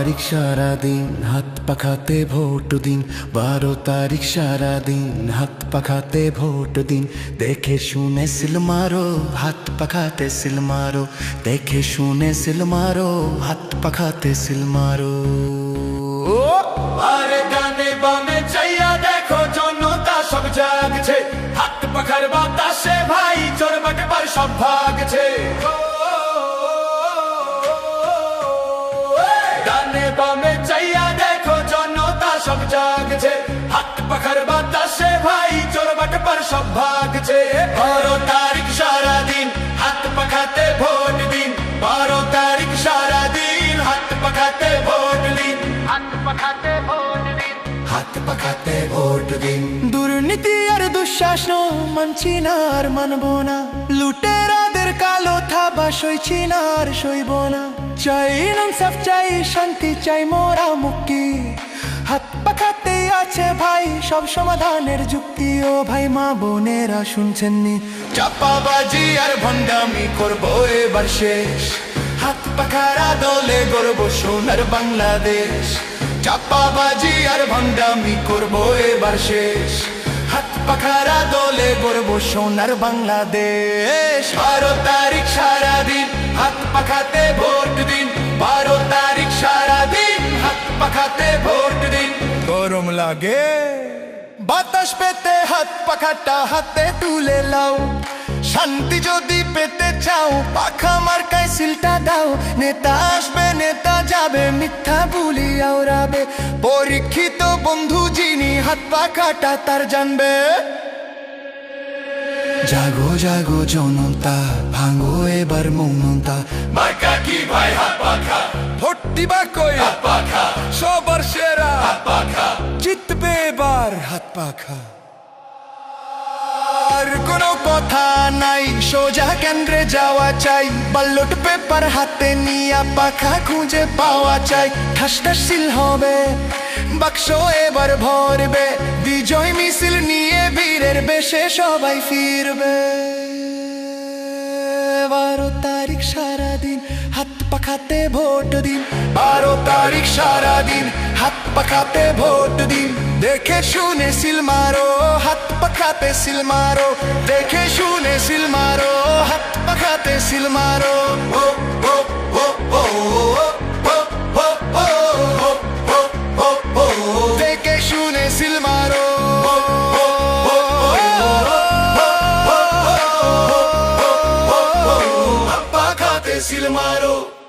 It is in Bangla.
সারাদিন, হাত পাখাতে ভোট দিন। বারো তারিখ সারাদিন, হাত পাখাতে ভোট দিন। দেখে শুনে সিল মারো, হাত পাখাতে সিল মারো। দেখে শুনে সিল মারো, হাত পাখাতে সিল মারো। আরে ডানে বামে চাইয়া দেখো, জনতা সব জাগছে। হাত পাখার বাতাসে ভাই চোর বাটবার সব ভাগছে। সব জাগছে। হাত পাখার বাতাসে ভাই চোর বাটবার সব ভাগছে। বারো তারিখ সারাদিন হাত পাখাতে ভোট দিন। বারো তারিখ সারাদিন হাত পাখাতে ভোট দিন। হাত পাখাতে ভোট দিন। হাত পাখাতে ভোট দিন। দুর্নীতি আর দুঃশাস মানছি না আর মানব না। লুটেরাদের কালো থাবা সইছি না আর সইব না। চাই সাফ চাই শান্তি চাই মোরা মুক্তি। হাত পাখাতে আছে ভাই, সব সমাধানের যুক্তি। ও ভাই, মা বোনেরা শুনছেন নি। চাপাবাজি আর ভণ্ডামি করব এবার শেষ। হাত পাখারা দলে গর্ব সোনার বাংলাদেশ। চাপাবাজি আর ভণ্ডামি করব এবার শেষ। হাত পাখারা দলে গর্ব সোনার বাংলাদেশ। বারো তারিখ সারাদিন হাত পাখাতে ভোট দিন। বারো তারিখ সারাদিন হাত পাখাতে ভোট লাগে। বাতাস পেতে, হাত পাখাটা হাতে তুলে লাও শান্তি যদি পেতে চাও, পাখা মার্কায় সিলটা দাও। নেতা আসবে, নেতা যাবে, মিথ্যা বুলি আওড়াবে। পরীক্ষিত বন্ধু যিনি হাত পাখাটা তার জানবে। জাগো জাগো জনতা, ভাঙো এবার মৌনতা। মার্কা কি ভাই হাত পাখা? ভোট দিবা কই পাখা। আর কোনো কথা নাই, সোজা কেন্দ্রে যাওয়া চাই। বাল্লট পেপার হাতে নিয়া পাখা খুঁজে পাওয়া চাই। ঠাস ঠাস সিল হবে, বাক্স এবার ভরবে। বিজয় মিছিল নিয়ে বীরের বেশে সবাই ফিরবে। বারো তারিখ সারাদিন, হাত পাখাতে ভোট দিন। বারো তারিখ সারাদিন हाथ पखाते भोट वोट दी देखे शूने सिल मारो हाथ पखा सिल मारो देखे शूने सिल मारो हाथ पखा ओ देखे सिल मारो सिल मारो